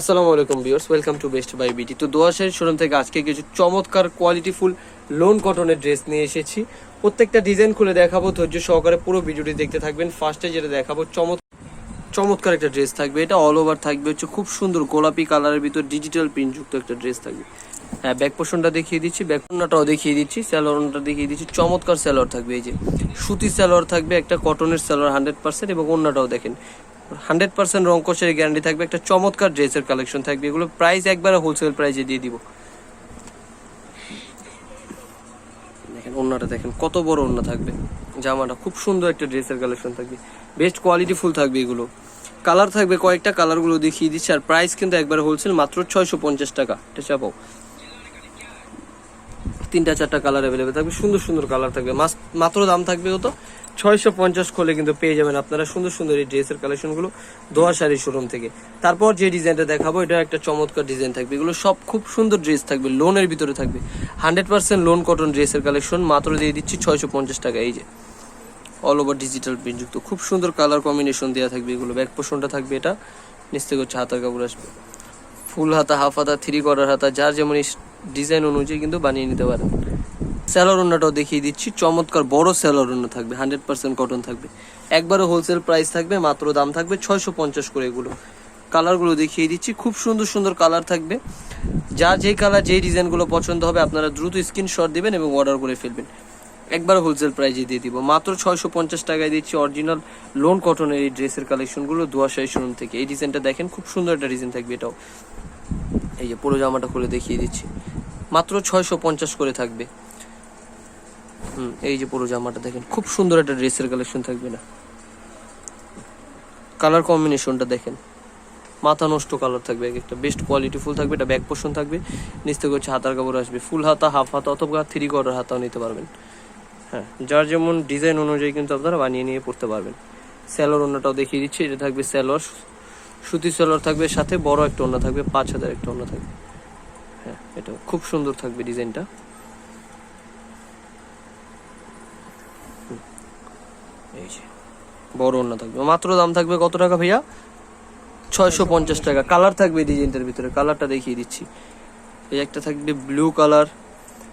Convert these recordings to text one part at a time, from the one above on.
আসসালামু আলাইকুম viewers welcome to best buy BT তো দোয়াশের শোরুম থেকে আজকে কিছু চমৎকার কোয়ালিটিফুল লোন কটনের ড্রেস নিয়ে এসেছি। প্রত্যেকটা ডিজাইন খুলে দেখাবো, ধৈর্য সহকারে পুরো ভিডিওটি দেখতে থাকবেন। ফার্স্টে যেটা দেখাবো, চমৎ চমৎকার একটা ড্রেস থাকবে। এটা অল ওভার থাকবে, হচ্ছে খুব সুন্দর গোলাপি কালারের ভিতর ডিজিটাল প্রিন্ট যুক্ত একটা ড্রেস থাকবে। হ্যাঁ ব্যাক পোর্শনটা দেখিয়ে দিচ্ছি ব্যাক পোর্শনটাও দেখিয়ে দিচ্ছি স্যালোয়ারটা দেখিয়ে দিচ্ছি। চমৎকার স্যালোয়ার থাকবে এই যে। সুতি স্যালোয়ার থাকবে, একটা কটনের স্যালোয়ার হান্ড্রেড পার্সেন্ট এবং অন্যটাও দেখেন। হান্ড্রেড পার্সেন্ট রং কোষের গ্যারান্টি থাকবে, একটা চমৎকার ড্রেসের কালেকশন থাকবে। এগুলো প্রাইস একবারে হোলসেল প্রাইসে দিয়ে দিব। দেখেন ওন্নাটা, দেখেন কত বড় ওন্না থাকবে। জামাটা খুব সুন্দর একটা ড্রেসের কালেকশন থাকবে। বেস্ট কোয়ালিটি ফুল থাকবে এগুলো। কালার থাকবে কয়েকটা, কালারগুলো দেখিয়ে দিচ্ছি, আর প্রাইস কিন্তু একবারে হোলসেল, মাত্র ছয়শো পঞ্চাশ টাকা। এটা চাপাও। তিনটা, চারটা কালার অ্যাভেলেবেল থাকবে, সুন্দর সুন্দর কালার থাকবে। মাত্র দাম থাকবে কত? ছয়শো পঞ্চাশ খোলে কিন্তু পেয়ে যাবেন আপনারা সুন্দর সুন্দর এই ড্রেসের কালেকশনগুলো দোয়া শাড়ি শোরুম থেকে। তারপর যে ডিজাইনটা দেখাবো, এটা একটা চমৎকার ডিজাইন থাকবে। এগুলো সব খুব সুন্দর ড্রেস থাকবে লোনের ভিতরে থাকবে। হান্ড্রেড পার্সেন্ট লোন কটন ড্রেসের কালেকশন মাত্র দিয়ে দিচ্ছি ছয়শো পঞ্চাশ টাকা। এই যে অল ওভার ডিজিটাল প্রিন্টযুক্ত খুব সুন্দর কালার কম্বিনেশন দেওয়া থাকবে এগুলো। ব্যাক পোষণটা থাকবে এটা। নিচ থেকে হচ্ছে হাতার কাপড় আসবে। ফুল হাতা হাফ হাতা থ্রি কোয়ার্টার হাতা, যার যেমন ডিজাইন অনুযায়ী কিন্তু বানিয়ে নিতে পারেন। স্যালোর ওন্নাটাও দেখিয়ে দিচ্ছি। চমৎকার বড় স্যালোর ওন্না থাকবে, হান্ড্রেড পার্সেন্ট কটন থাকবে। একবারও হোলসেল প্রাইস থাকবে, মাত্র দাম থাকবে ছয়শো পঞ্চাশ করে এগুলো। কালারগুলো দেখিয়ে দিচ্ছি, খুব সুন্দর সুন্দর কালার থাকবে। যা যেই কালার, যেই ডিজাইনগুলো পছন্দ হবে, আপনারা দ্রুত স্ক্রিনশট দিবেন এবং অর্ডার করে ফেলবেন। একবার হোলসেল প্রাইজে দিয়ে দিব। মাত্র ছয়শো পঞ্চাশ টাকায় দিচ্ছি অরিজিনাল লোন কটনের এই ড্রেসের কালেকশনগুলো দুয়াশাই শোরুম থেকে। এই ডিজাইনটা দেখেন, খুব সুন্দর একটা ডিজাইন থাকবে এটাও। এই যে পুরো জামাটা খুলে দেখিয়ে দিচ্ছি। মাত্র ছয়শো পঞ্চাশ করে থাকবে। হুম, এই যে পুরো জামাটা দেখেন, খুব সুন্দর একটা ড্রেসের কালেকশন থাকবে না। কালার কম্বিনেশনটা দেখেন, মাথা নষ্ট কালার থাকবে একটা বেস্ট কোয়ালিটি ফুল থাকবে, এটা ব্যাক পোর্শন থাকবে, নিচ থেকে হচ্ছে হাতার কাপড় আসবে, ফুল হাতা হাফ হাতা অথবা থ্রি কোয়ার্টার হাতাও নিতে পারবেন। হ্যাঁ যার যেমন ডিজাইন অনুযায়ী কিন্তু আপনারা বানিয়ে নিয়ে পড়তে পারবেন। স্যালোর অন্যটাও দেখিয়ে দিচ্ছি, এটা থাকবে স্যালোর সুতি স্যালোর থাকবে, সাথে বড় একটা অন্য থাকবে, পাঁচ হাজার একটা অন্য থাকবে। হ্যাঁ এটা খুব সুন্দর থাকবে ডিজাইনটা এই যে, বড় অন্য থাকবে। মাত্র দাম থাকবে কত টাকা ভাইয়া? ছয়শো পঞ্চাশ টাকা। কালার থাকবে ডিজাইনটার ভিতরে। কালারটা দেখিয়ে দিচ্ছি। এই একটা থাকবে ব্লু কালার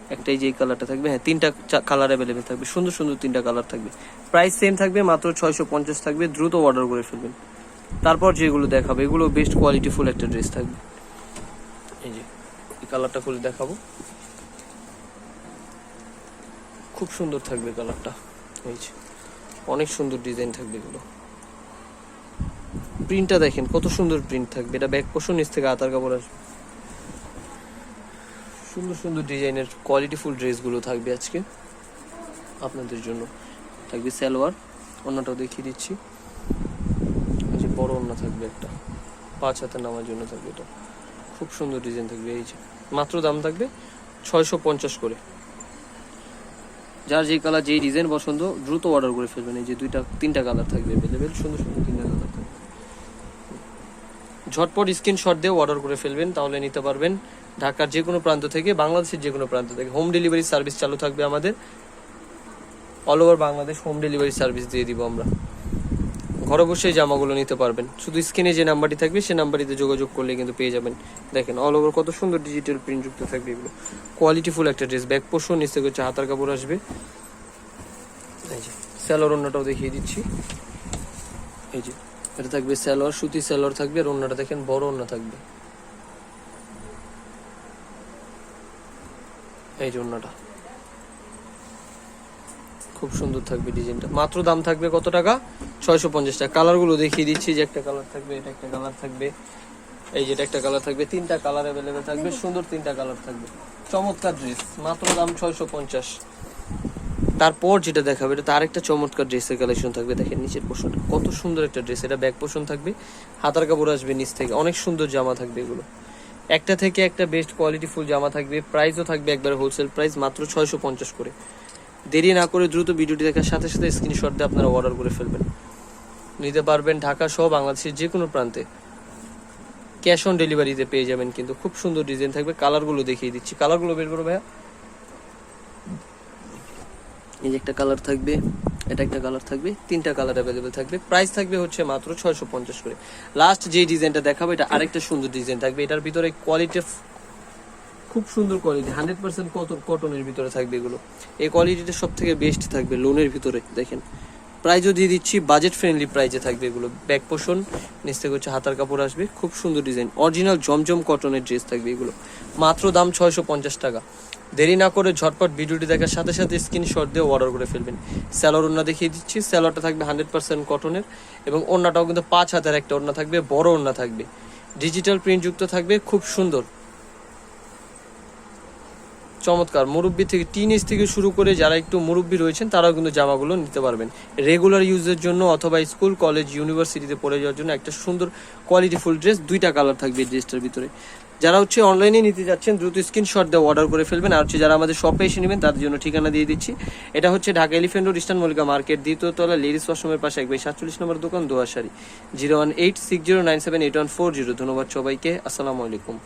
একটা এই যে কালারটা থাকবে। হ্যাঁ তিনটা কালার অ্যাভেলেবেল থাকবে। সুন্দর সুন্দর তিনটা কালার থাকবে। প্রাইস সেম থাকবে, মাত্র ছয়শো পঞ্চাশ থাকবে। দ্রুত অর্ডার করে ফেলবেন। তারপর যেগুলো দেখাবে, এগুলো বেস্ট কোয়ালিটি ফুল একটা ড্রেস থাকবে। এই যে, এই কালারটা খুলে দেখাবো। খুব সুন্দর থাকবে কালারটা এই যে অনেক সুন্দর ডিজাইন থাকবে এগুলো। প্রিন্টটা দেখেন, কত সুন্দর প্রিন্ট থাকবে। এটা ব্যাক পোষণ নিচ থেকে আতার কাপড় আসবে। সুন্দর সুন্দর ডিজাইনের কোয়ালিটিফুল ড্রেসগুলো থাকবে আজকে আপনাদের জন্য। থাকবে সালোয়ার, অন্যটাও দেখিয়ে দিচ্ছি। যে বড় অন্য থাকবে একটা। পাঁচ হাতে নামার জন্য থাকবে এটা। খুব সুন্দর ডিজাইন থাকবে, এই যে। মাত্র দাম থাকবে ছয়শো পঞ্চাশ করে। যার যে কালার যেই ডিজাইন পছন্দ দ্রুত অর্ডার করে ফেলবেন। এই যে দুইটা, তিনটা কালার থাকবে অ্যাভেলেবেল সুন্দর সুন্দর তিনটা কালার থাকবে। ঝটপট স্ক্রিনশট দিয়ে অর্ডার করে ফেলবেন, তাহলে নিতে পারবেন ঢাকার যে কোনো প্রান্ত থেকে, বাংলাদেশের যে কোনো প্রান্ত থেকে। হোম ডেলিভারি সার্ভিস চালু থাকবে আমাদের। All over Bangladesh home delivery service দিয়ে দিব আমরা। ঘরে বসে জামাগুলো নিতে পারবেন। শুধু স্ক্রিনে যে নাম্বারটি থাকবে সেই নাম্বারটিতে যোগাযোগ করলে কিন্তু পেয়ে যাবেন। দেখেন অল ওভার কত সুন্দর ডিজিটাল প্রিন্ট যুক্ত থাকবে এগুলো। কোয়ালিটিফুল একটা ড্রেস ব্যাক পোষণ নিচ থেকে হচ্ছে হাতার কাপড় আসবে। এই যে স্যালোর অন্যটাও দেখিয়ে দিচ্ছি। এই যে, এটা থাকবে স্যালোয়ার সুতি স্যালোয়ার থাকবে, আর অন্যটা দেখেন, বড় অন্য থাকবে। এই যে অন্যটা খুব সুন্দর থাকবে ডিজাইনটা। মাত্র দাম থাকবে কত টাকা? ছয়শো পঞ্চাশ টাকা। কালারগুলো দেখিয়ে দিচ্ছি যে একটা কালার থাকবে, এটা একটা কালার থাকবে। এই যেটা একটা কালার থাকবে, তিনটা কালার অ্যাভেলেবেল থাকবে, সুন্দর তিনটা কালার থাকবে। চমৎকার ড্রেস মাত্র দাম ছয়শো পঞ্চাশ। তারপর যেটা দেখাবে, এটা তার একটা চমৎকার ড্রেসের কালেকশন থাকবে। দেখেন নিচের পোর্শনটা কত সুন্দর একটা ড্রেস এটা ব্যাক পোর্শন থাকবে। হাতার কাপড় আসবে নিচ থেকে, অনেক সুন্দর জামা থাকবে এগুলো। একটা থেকে একটা বেস্ট কোয়ালিটি ফুল জামা থাকবে প্রাইসও থাকবে একবার হোলসেল প্রাইস মাত্র ছয়শো পঞ্চাশ করে। দেরি না করে দ্রুত ভিডিওটি দেখার সাথে সাথে স্ক্রিনশট দিয়ে আপনারা অর্ডার করে ফেলবেন। নিতে পারবেন ঢাকা সহ বাংলাদেশের যে কোনো প্রান্তে ক্যাশ অন ডেলিভারিতে পেয়ে যাবেন কিন্তু খুব সুন্দর ডিজাইন থাকবে। কালারগুলো দেখিয়ে দিচ্ছি। কালারগুলো বের করো ভাইয়া। এই যে একটা কালার থাকবে, এটা একটা কালার থাকবে, তিনটা কালার অ্যাভেলেবেল থাকবে। প্রাইস থাকবে হচ্ছে মাত্র ছয়শো পঞ্চাশ করে। লাস্ট যে ডিজাইনটা দেখাবো, এটা আরেকটা সুন্দর ডিজাইন থাকবে। এটার ভিতরে কোয়ালিটি খুব সুন্দর কোয়ালিটি হান্ড্রেড পার্সেন্ট কটনের ভিতরে থাকবে এগুলো। এই কোয়ালিটিটা সব থেকে বেস্ট থাকবে লোনের ভিতরে, দেখেন। প্রাইজও দিয়ে দিচ্ছি বাজেট ফ্রেন্ডলি প্রাইজে থাকবে এগুলো। ব্যাক পোষণ নিচ থেকে হচ্ছে হাতার কাপড় আসবে, খুব সুন্দর ডিজাইন অরিজিনাল জমজম কটনের ড্রেস থাকবে এগুলো। মাত্র দাম ছয়শো পঞ্চাশ টাকা। দেরি না করে ঝটপট ভিডিওটি দেখার সাথে সাথে স্ক্রিনশট দিয়ে অর্ডার করে ফেলবেন। স্যালোর ওড়না দেখিয়ে দিচ্ছি স্যালোরটা থাকবে হান্ড্রেড পার্সেন্ট কটনের এবং ওড়নাটাও কিন্তু পাঁচ হাতের একটা ওড়না থাকবে, বড় ওড়না থাকবে। ডিজিটাল প্রিন্ট যুক্ত থাকবে, খুব সুন্দর। চমৎকার। মুরব্বি থেকে টিন এজ থেকে শুরু করে যারা একটু মুরব্বি রয়েছেন, তারাও কিন্তু জামাগুলো নিতে পারবেন। রেগুলার ইউজের জন্য অথবা স্কুল কলেজ ইউনিভার্সিটিতে পড়ে যাওয়ার জন্য একটা সুন্দর কোয়ালিটিফুল ড্রেস দুইটা কালার থাকবে ড্রেসটার ভিতরে। যারা হচ্ছে অনলাইনে নিতে যাচ্ছেন, দ্রুত স্ক্রিনশট দিয়ে অর্ডার করে ফেলবেন। আর হচ্ছে যারা আমাদের শপে এসে নেবেন, তাদের জন্য ঠিকানা দিয়ে দিচ্ছি। এটা হচ্ছে Dhaka elephant road eastern Mallika market দ্বিতীয়তলা ladies ওয়াশরুমের পাশে একবার সাতচল্লিশ নম্বর দোকান দোয়াশারি zero one eight six zero nine seven eight one four zero ধন্যবাদ সবাইকে। আসসালামু আলাইকুম।